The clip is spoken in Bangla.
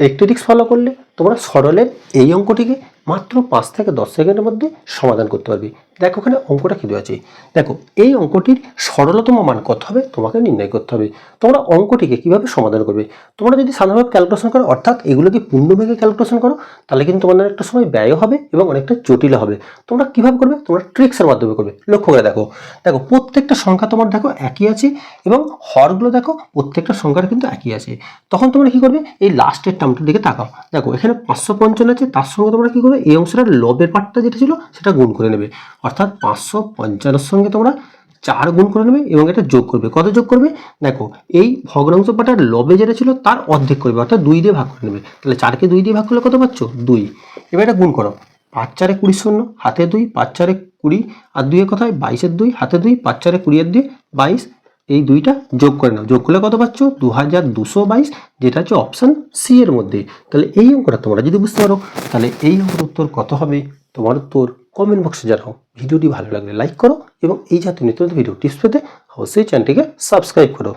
একটি রিক্স ফলো করলে তোমরা সরলের এই অঙ্কটিকে মাত্র পাঁচ থেকে দশ সেকেন্ডের মধ্যে সমাধান করতে পারবে। দেখো, ওখানে অঙ্কটা কী দেওয়া আছে। দেখো, এই অঙ্কটির সরলতম মান কত হবে? তোমাকে নির্ণয় করতে হবে। তোমরা অঙ্কটিকে কীভাবে সমাধান করবে? তোমরা যদি সাধারণভাবে ক্যালকুলেশন করো, অর্থাৎ এগুলোকে পূর্ণভাগে ক্যালকুলেশন করো, তাহলে কিন্তু তোমাদের একটা সময় ব্যয় হবে এবং অনেকটা জটিল হবে। তোমরা কীভাবে করবে? তোমরা ট্রিক্সের মাধ্যমে করবে। লক্ষ্য করে দেখো। দেখো, প্রত্যেকটা সংখ্যা তোমার দেখো একই আছে এবং হরগুলো দেখো প্রত্যেকটা সংখ্যার কিন্তু একই আছে। তখন তোমরা কি করবে? এই লাস্টের টার্মটার দিকে তাকাও। দেখো, এখানে পাঁচশো পঞ্চান্ন আছে, তার সঙ্গে তোমরা কি করবে? এই অংশটার লবের পার্টটা যেটা ছিল, সেটা গুণ করে নেবে। অর্থাৎ পাঁচশো পঞ্চান্নর সঙ্গে তোমরা চার গুণ করে নেবে এবং এটা যোগ করবে। কত যোগ করবে? দেখো, এই ভগ্নাংশ পাটার লবে যেটা ছিল, তার অর্ধেক করবে, অর্থাৎ দুই দিয়ে ভাগ করে নেবে। তাহলে চারকে দুই দিয়ে ভাগ করলে কত পাচ্ছ? দুই। এবার এটা গুণ করো। পাঁচ চারে কুড়ি শূন্য, হাতে দুই, পাঁচ চারে কুড়ি, আর দুইয়ের কথায় বাইশের দুই, হাতে দুই, পাঁচ চারে কুড়ি আর দুই, বাইশ এই দুইটা যোগ করে নাও। যোগ করলে কত পাচ্ছ? দু হাজার দুশো বাইশ, যেটা হচ্ছে অপশান সি এর মধ্যে। তাহলে এই অঙ্কটা তোমরা যদি বুঝতে পারো, তাহলে এই অঙ্কের উত্তর কত হবে? তোমার উত্তর কমেন্ট বক্সে জানাও। ভিডিওটি ভালো লাগলে লাইক করো এবং এই জাতীয় নিত্য ভিডিও টিপস পেতে অবশ্যই চ্যানেলটিকে সাবস্ক্রাইব করো।